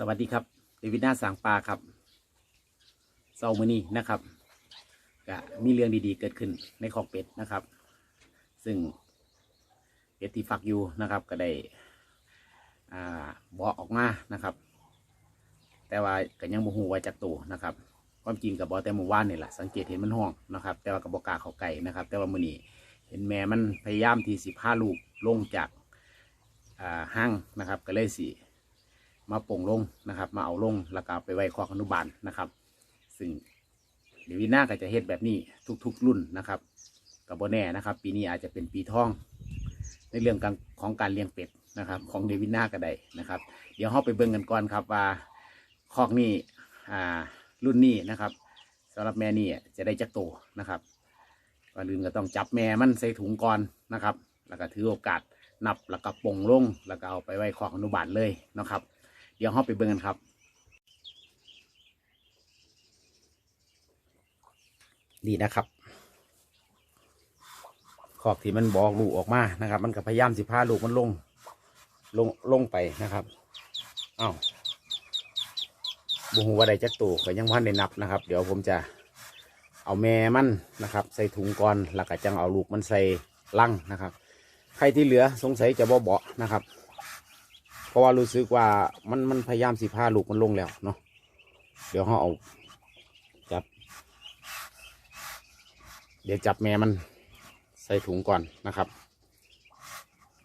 สวัสดีครับเดวิดหน้าสางปลาครับเซามือนี้นะครับก็มีเรื่องดีๆเกิดขึ้นในคอกเป็ดนะครับ ซึ่งเป็ดที่ฟักอยู่นะครับ ก็ได้อ่าบอกออกมานะครับ แต่ว่าก็ยังบ่ฮู้ว่าจากตัวนะครับ ความจริงกับบอแต่หมู่ว่านนี่แหละสังเกตเห็นมันห้องนะครับ แต่ว่ากับบอกาเขาไก่นะครับ แต่ว่ามือนี้เห็นแม่มันพยายามที่สิพาลูกลงจากอ่าห้างนะครับ ก็เลยสิ มาโป่งลงนะครับ มาเอาลงแล้วก็ไปไว้คอกอนุบาลนะครับ ซึ่งเดวิน่าก็จะเฮ็ดแบบนี้ทุก ๆ รุ่นนะครับกับโบแน่นะครับ ปีนี้อาจจะเป็นปีทอง ในเรื่องการของการเลี้ยงเป็ดนะครับ ของเดวิน่าก็ได้นะครับ เดี๋ยวเราไปเบิ่งกันก่อนครับว่าคอกนี้อ่ารุ่นนี้นะครับสำหรับแม่นี่จะได้จักโตวนะครับก่อนอื่นก็ต้องจับแม่มันใส่ถุงก่อนนะครับ แล้วก็ถือโอกาสนับแล้วก็ปงลงแล้วก็เอาไปไว้คอกอนุบาลเลยนะครับ เดี๋ยวเราไปเบิ่งกันครับนี่นะครับ ขอบที่มันบอกลูกออกมานะครับ มันก็พยายามสิพาลูกมันลง ลงลงไปนะครับอ้าวบูฮูว่าใดจักตูก็ยังพันได้นับนะครับ เดี๋ยวผมจะเอาแม่มันนะครับ ใส่ถุงก่อนแล้วก็จังเอาลูกมันใส่ลังนะครับ ใครที่เหลือสงสัยจะบ่เบาะนะครับ เพราะว่ารู้สึกว่ามันมันพยายามสิพาลูกมันลงแล้วเนาะเดี๋ยวเขาเอาจับ เดี๋ยวจับแม่มันใส่ถุงก่อนนะครับ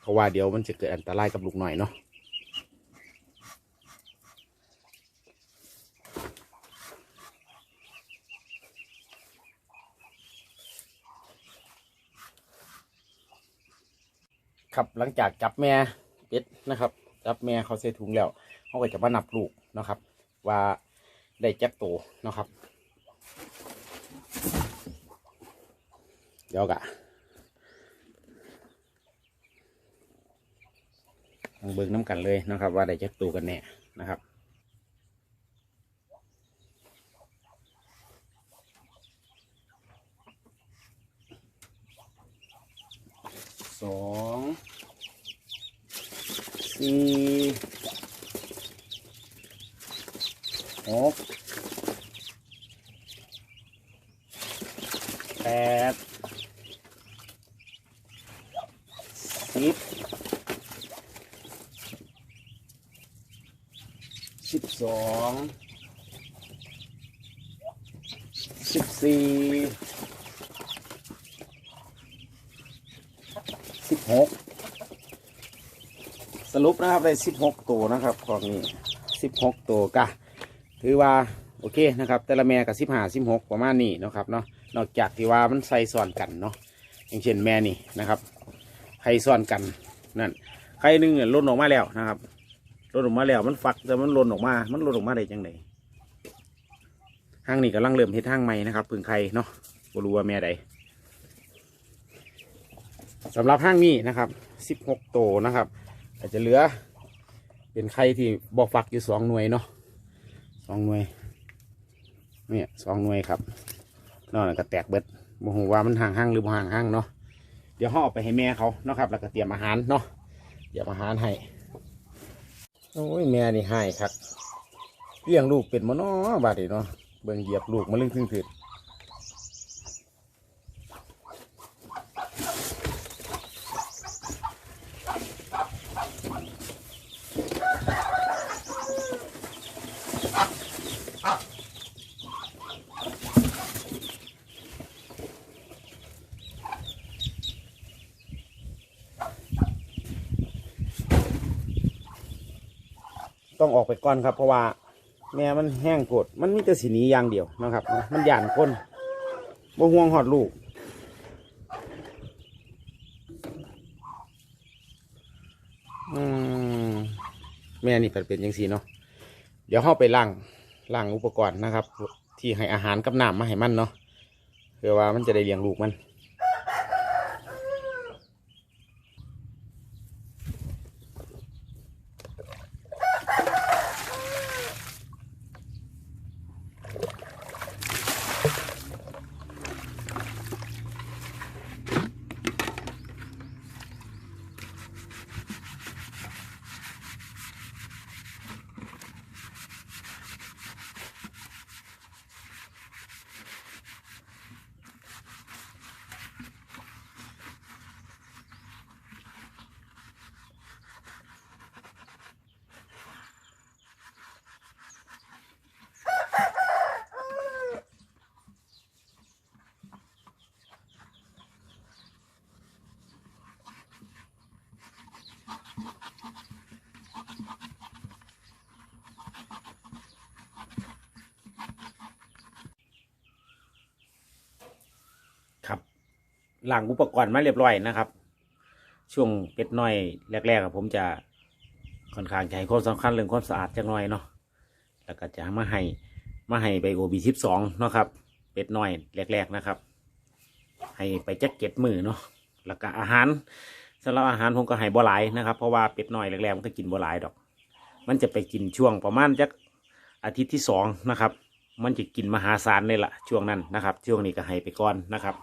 เพราะว่าเดี๋ยวมันจะเกิดอันตรายกับลูกหน่อยเนาะครับหลังจากจับแม่เป็ดนะครับ จับแม่เขาใส่ถุงแล้วเขาก็จะมานับลูกนะครับ ว่าได้จักโตวนะครับ เดี๋ยวกะลองเบิ่งน้ำกันเลยนะครับ ว่าได้จักตัวกันแน่นะครับ สอง สี่หกแปดสิบสิบสองสิบสี่สิบหก สรุปนะครับได้สิบหกตัวนะครับของนี้สิบหกตัวกะถือว่าโอเคนะครับ แต่ละแม่กับสิบห้าสิบหกประมาณนี้นะครับเนาะนอกจากที่ว่ามันใส่ซ้อนกันเนาะอย่างเช่นแม่นี่นะครับไข่ซ้อนกันนั่นไข่หนึ่งเนี่ยล่นออกมาแล้วนะครับล่นออกมาแล้วมันฟักแต่มันล่นออกมา มันล่นออกมาได้จังไงห้างนี้กำลังเริ่มเฮ็ดห้างใหม่นะครับพึ่งไข่เนาะบรู้ว่าแม่ใดสำหรับห้างนี้นะครับสิบหกโตวนะครับ อาจจะเหลือ เป็นไข่ที่บ่ฟักอยู่สองหน่วยเนาะสองหน่วยเนี่ยสองหน่วยครับนอกนั้นก็แตกเบิดโมโหว่ามันห่างห้างหรือบ่ห่างห้างเนาะเดี๋ยวห่อไปให้แม่เขาเนาะครับ แล้วก็เตรียมอาหารเนาะเตรียมอาหารให้โอ้ยแม่นี่ให้ครับเลี้ยงลูกเป็นมาเนบาดีเนาะเบิ่งเหยียบลูกมาลึงทึ่งถืด ต้องออกไปก่อนครับเพราะว่าแม่มันแห้งกรธมันมีแต่สีนี้อย่างเดียวนะครับ มันหยานคนบ่ห่วงหอดลูก อืมแม่นี่เป็นเป็นยังสีเนาะเดี๋ยวเข้าไปล้างล้างอุปกรณ์นะครับ ที่ให้อาหารกับน้ำมาให้มันเนาะเพื่อว่ามันจะได้เลี้ยงลูกมัน ค หลังอุปกรณ์มาเรียบร้อยนะครับ ช่วงเป็ดน้อยแรกๆผมจะค่อนข้างจะให้ความสำคัญเรื่องความสะอาดจังหน่อยเนาะแล้วก็จะมาให้มาให้ไปโอบีสิบสองเนาะครับ เป็ดน้อยแรก ๆนะครับ ให้ไปจักเก็ตมือเนาะแล้วก็อาหารสำหรับอาหารผมก็ให้บ่หลายนะครับ เพราะว่าเป็ดน้อยแรกๆมันก็กินบ่หลายดอก มันจะไปกินช่วงประมาณจักอาทิตย์ที่สองนะครับ มันจะกินมหาศาลเลยล่ะช่วงนั้นนะครับ ช่วงนี้ก็ให้ไปก่อนนะครับ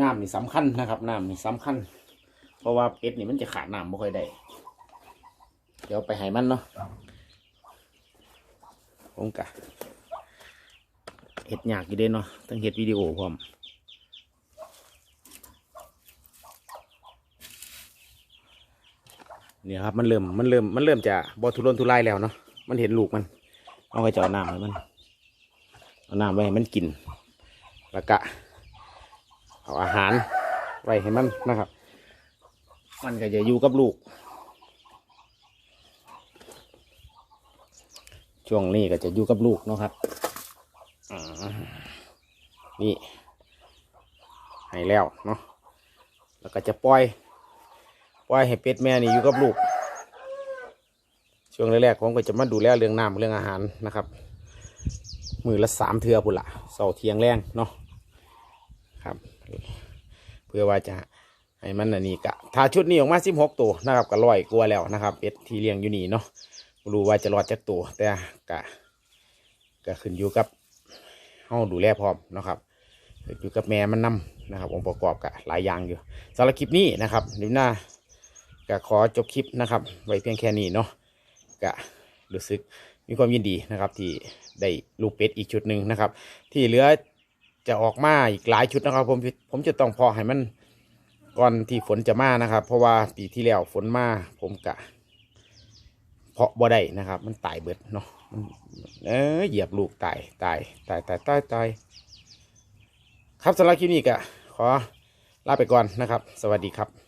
น้ำนี่สำคัญนะครับน้ำนี่สำคัญ เพราะว่าเป็ดนี่มันจะขาดน้ำไม่ค่อยได้ เดี๋ยวไปให้มันเนาะผมกะเห็ดยากอยู่เด้เนาะต้องเห็ดวิดีโอพร้อมเนี่ยครับมันเริ่มมันเริ่มมันเริ่มจะบอทุรนทุรายแล้วเนาะมันเห็นลูกมัน เอาไปจะเอาน้ำให้มันเอาน้ำไว้ให้มันกินแล้วก็ เอาอาหารไว้ให้มันนะครับ มันก็จะอยู่กับลูก ช่วงนี้ก็จะอยู่กับลูกเนาะครับนี่ให้แล้วเนาะแล้วก็จะปล่อยปล่อยให้เป็ดแม่นี่อยู่กับลูก ช่วงแรกๆผมก็จะมาดูแลเรื่องน้ำเรื่องอาหารนะครับ มือละสามเทือพุ่นละเสาเทียงแรงเนาะครับ เพื่อว่าจะให้มันอันนี้กะถ้าชุดนี้ออกมาสิบหกตัวนะครับก็ร้อยกลัวแล้วนะครับเป็ดที่เลี้ยงอยู่นี่เนาะรู้ว่าจะรอดจากตัวแต่กะก็ขึ้นอยู่กับเฮาดูแลพร้อมนะครับอยู่กับแม่มันนํนะครับ องค์ประกอบกะหลายอย่างอยู่สำหรับคลิปนี้นะครับดี๋ยวหน้าก็ขอจบคลิปนะครับ ไว้เพียงแค่นี้เนาะกะรู้สึกมีความยินดีนะครับที่ได้ลูกเป็ดอีกชุดหนึ่งนะครับ ที่เหลือ จะออกมาอีกหลายชุดนะครับ ผมผมจะต้องเพอให้มันก่อนที่ฝนจะมานะครับ เพราะว่าปีที่แล้วฝนมาผมกะ เพาะบ่ได้นะครับ มันตายเบิดเนาะเออเหยียบลูกตายตายตายตายตายตายครับสำหรับคลิปนี้กะขอลาไปก่อนนะครับ สวัสดีครับ